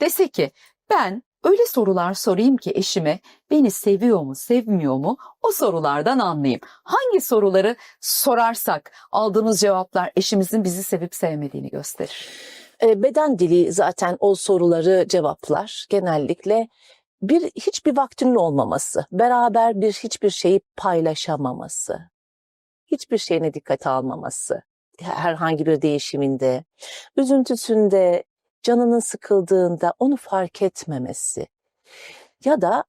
dese ki ben öyle sorular sorayım ki eşime beni seviyor mu sevmiyor mu o sorulardan anlayayım. Hangi soruları sorarsak aldığımız cevaplar eşimizin bizi sevip sevmediğini gösterir. E, beden dili zaten o soruları cevaplar. Genellikle bir hiçbir vaktinin olmaması, beraber bir hiçbir şeyi paylaşamaması, hiçbir şeyine dikkate almaması, herhangi bir değişiminde, üzüntüsünde, canının sıkıldığında onu fark etmemesi ya da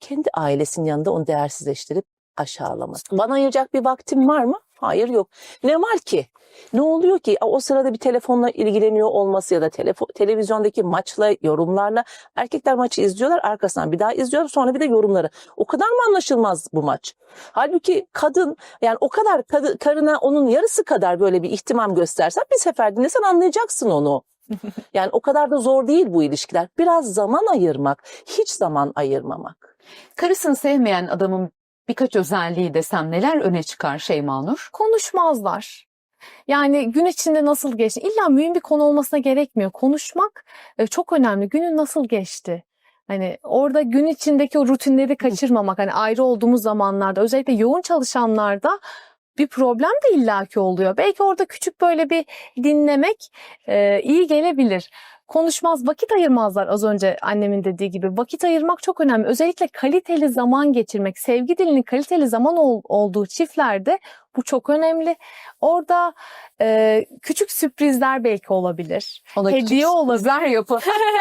kendi ailesinin yanında onu değersizleştirip aşağılaması. Bana ayıracak bir vaktim var mı? Hayır yok. Ne var ki? Ne oluyor ki? O sırada bir telefonla ilgileniyor olması ya da telefon, televizyondaki maçla, yorumlarla. Erkekler maçı izliyorlar, arkasından bir daha izliyorlar, sonra bir de yorumları. O kadar mı anlaşılmaz bu maç? Halbuki kadın, yani o kadar kadı, karına onun yarısı kadar böyle bir ihtimam göstersen bir sefer dinlesen anlayacaksın onu. Yani o kadar da zor değil bu ilişkiler. Biraz zaman ayırmak, hiç zaman ayırmamak. Karısını sevmeyen adamın birkaç özelliği desem neler öne çıkar Şeyma Nur? konuşmazlar. Yani gün içinde nasıl geçti? İlla mühim bir konu olmasına gerekmiyor. Konuşmak e, çok önemli. Günün nasıl geçti? Hani orada gün içindeki o rutinleri kaçırmamak. Hani ayrı olduğumuz zamanlarda özellikle yoğun çalışanlarda bir problem de illaki oluyor. Belki orada küçük böyle bir dinlemek e, iyi gelebilir. Konuşmaz, vakit ayırmazlar az önce annemin dediği gibi. Vakit ayırmak çok önemli. Özellikle kaliteli zaman geçirmek, sevgi dilinin kaliteli zaman ol- olduğu çiftlerde bu çok önemli. Orada e, küçük sürprizler belki olabilir. Ona Hediye olabilir. sürprizler yapın.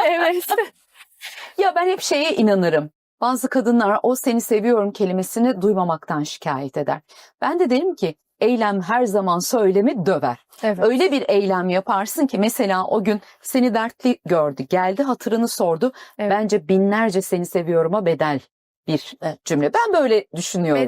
evet. Ya ben hep şeye inanırım. Bazı kadınlar o seni seviyorum kelimesini duymamaktan şikayet eder. Ben de derim ki eylem her zaman söylemi döver. evet. Öyle bir eylem yaparsın ki mesela o gün seni dertli gördü, geldi hatırını sordu. Evet. Bence binlerce seni seviyorum'a bedel bir Evet. cümle. Ben böyle düşünüyorum.